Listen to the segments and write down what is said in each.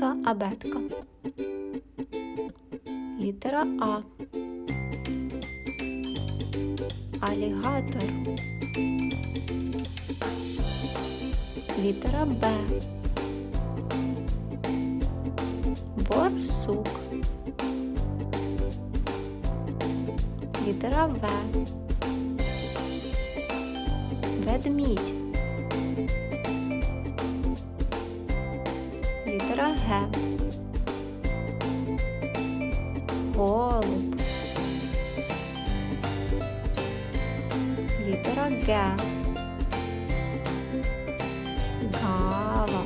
Мишка абетка. Літера А. Алігатор. Літера Б. Борсук. Літера В. Ведмідь. Г. Голуб. Літера Г. Гава.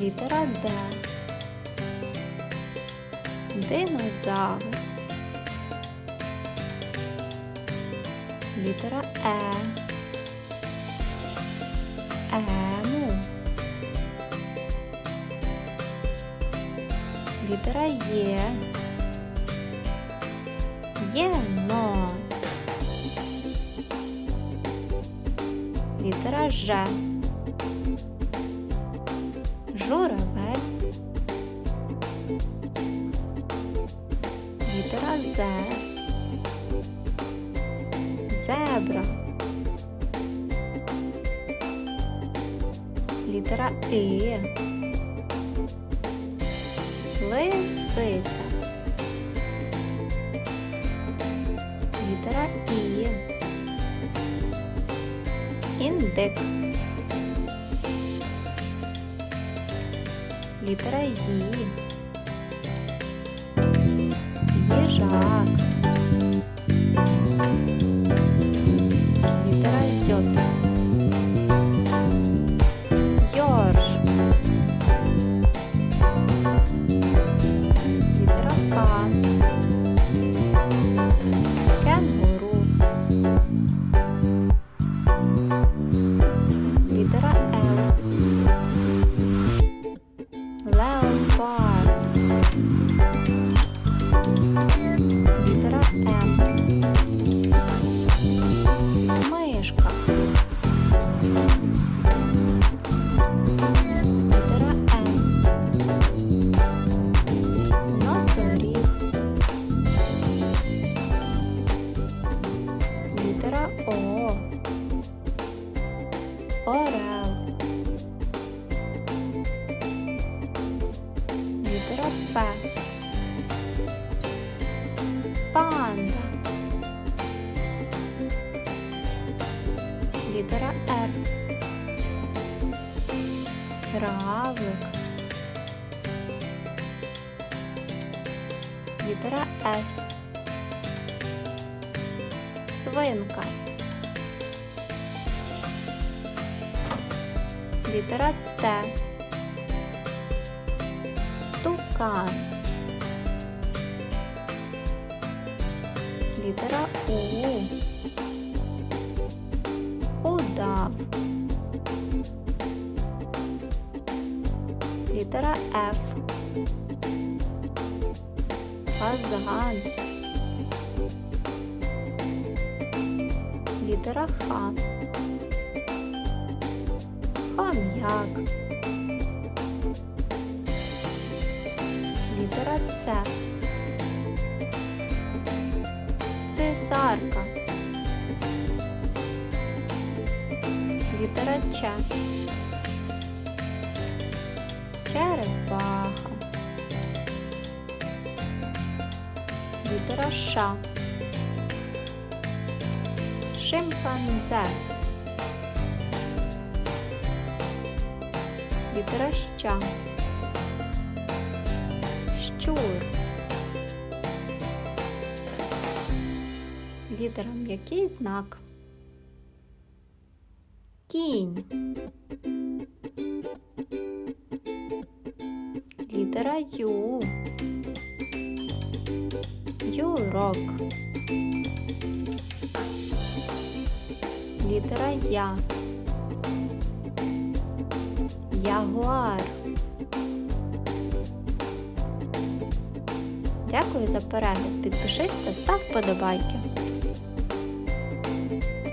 Літера Д. Динозавр. Літера Е. Ему. Літера Є. Єнот. Літера Ж. Журавель. Літера З. Зебра. Літера І. Лисиця. Літера І. Індик. Літера Ї. Їжак. Літера П. Панда. Літера Р. Равлик. Літера С. Свинка. Літера Т. Тукан. Літера У. Удав. Літера Ф. Фазан. Літера Х. Хом'як. Літера С. Цесарка. Літера Ч. Черепаха. Літера Ш. Шимпанзе. Літера Щ. Щур. Літера м'який знак. Кінь. Літера Ю. Юрок. Літера Я. Ягуар. Дякую за перегляд. Підпишись та став вподобайки.